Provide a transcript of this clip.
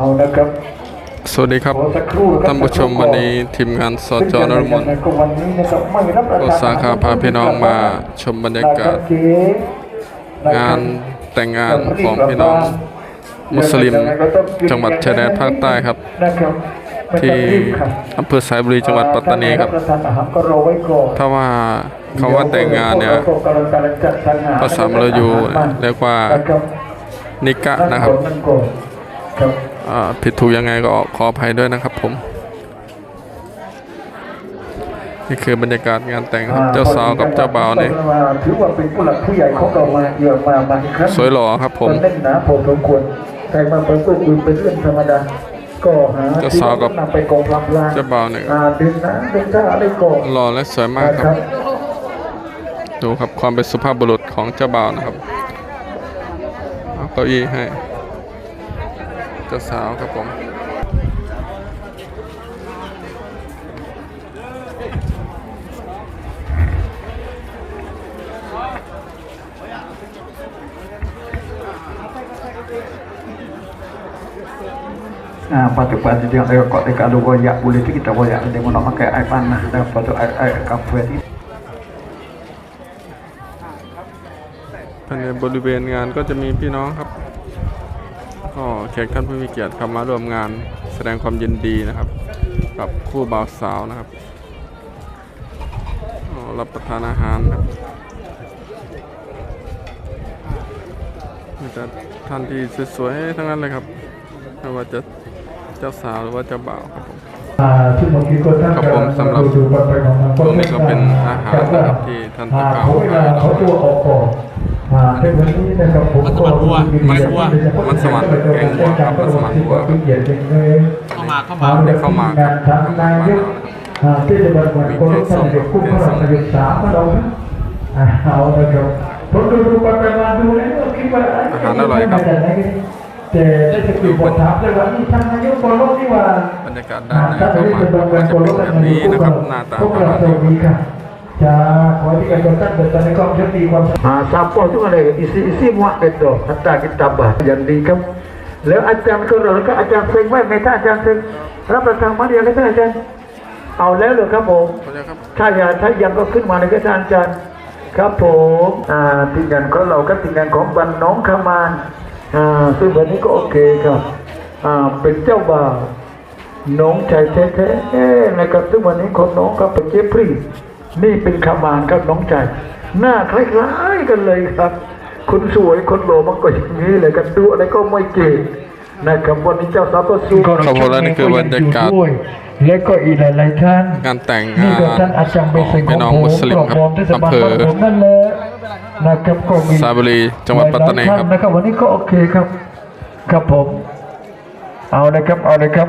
เอานะครับสวัสดีครับขอสักครู่นะครับท่านผู้ชมวันนี้ทีมงานสจนรมนก็วันนี้นะครับไม่รับประโอทานสาขาพาพี่น้องมาชมบรรยากาศ งานแต่งงานของพี่น้องมุสลิมจังหวัดชายแดนภาคใต้ครับนะครับไม่ที่ต้องรีบครับอำเภอสายบุรีจังหวัดปัตตานีครับ ถ้าใรับประทานอาหารก็รอไว้ก่อนถ้าว่าคำว่าแต่งงานเนี่ยก็กำลังกำลังจัดสรรหภาษามลายูเรียกว่านะครับนิกะนะครับ นั่งก่อนครับอ่าผิดถูกยังไงก็ขออภัยด้วยนะครับผม นี่คือบรรยากาศงานแต่งครับเจ้าสาวกับเจ้าบ่าวเนี่ยถือว่าเป็นผู้หลักผู้ใหญ่ของเรามาเยอะมามาอีกครั้งสวยหล่อครับผมก็เล่นหนาพอสมควรแต่มาประกบอื่นเป็นเรื่องธรรมดาก็หาเจ้าสาวกับนำไปกองลำลางเจ้าบ่าวเนี่ยอ่าดึงน้ำดึงท่าอะไรก่อนหล่อและสวยมากนะคครัรับบดูครับความเป็นสุภาพบุรุษของเจ้าบ่าวนะครับเอาเก้าอี้ให้ เจ้าสาวครับผม Ah, patut pada dia ayo kok dekat lu goyak boleh tu kita goyak dia mau nak pakai air panas dan patut air air kafe ni ภายในบริเวณงานก็จะมีพี่น้องครับ ก็แขกท่านผู้มีเกียรติเข้ามาร่วมงานแสดงความยินดีนะครับ กับคู่บ่าวสาวนะครับอ๋อรับประทานอาหารครับมีแต่ท่านที่สวยๆทั้งนั้นเลยครับไม่ว่าจะเจ้าสาวหรือว่าเจ้าบ่าวครับผมอ่าที่เมื่อกี้ก็ท่านครับผมสำหรับดูๆกันไปของมันตรงนี้ก็เป็นอาหารนะครับที่ท่านจะกล่าวเวลาเขา ตัวออกก่อนอ่าในวันนี้นะครับผมมัสมั่นวัวมัสวัวมัสมั่นแกงวัวครับมัสมั่นวัวครับเข้ามาเข้ามาเดี๋ยวเข้ามาครับทางนายกอ่าที่จะบันวันโคโรสันเด็กคู่พระราชยุทธสามเราอ่าเอาละครับผมดูดูๆกันไปมาดูแล้วก็คิดว่าอาหารอร่อยครับแต่ได้สกิลบทถามเลยว่านี่ท่านนายกโคโรนี่ว่าบรรยากาศด้านในเข้ามาก็จะเป็นแบบนี้นะครับหน้าตาพวกประเรามาณสวันี้สดีค่ะ จะขอที่การจัดตั้งแต่ในกองเชฟดีความอ่าซาโปทุกอะไร isi isi muat itu hatta kita bah yang di kam แล้วอาจารย์ก็เราแล้วก็อาจารย์เซ็งไว้ไม่ถ้าอาจารย์เซ็งรับประทานมาเดียวเลยก็อาจารย์เอาแล้วเหรอครับผมขออนุญาตครับถ้าอยากถ้ายังก็ขึ้นมาในกระดานอาจารย์ครับผมอ่าทีมงานของเราก็ทีมงานของบันน้องขมานอ่าซึ่งวันนี้ก็โอเคครับอ่าเป็นเจ้าบ่าวน้องชายแท้ๆเอ๊ะนะครับซึ่งวันนี้ของน้องก็เป็นเจฟฟรีย์ นี่เป็นขมานครับน้องชายหน้าคล้ายๆกันเลยครับ คนสวยคนหล่อมันก็อย่างนี้เลยกันดูอะไรก็ไม่เก่งนะครับวันนี้เจ้าสาวก็สู้ครับผมและนี่คือบรรยากาศและก็อีกหลายๆท่านงานแต่งนี่งานก็ท่านอาจารย์ขไปองเซ็นขพี่องน้องผมมุสลิมครับรอบๆเทศอำบาลเภอบ้านผมนั่นแหละนะครับก็มีสายบุรีจังหวัดปัตตานีครับหลยๆท่นะครับวันนี้ก็โอเคครับ ครับผม เอาเลยครับเอาเลยครับ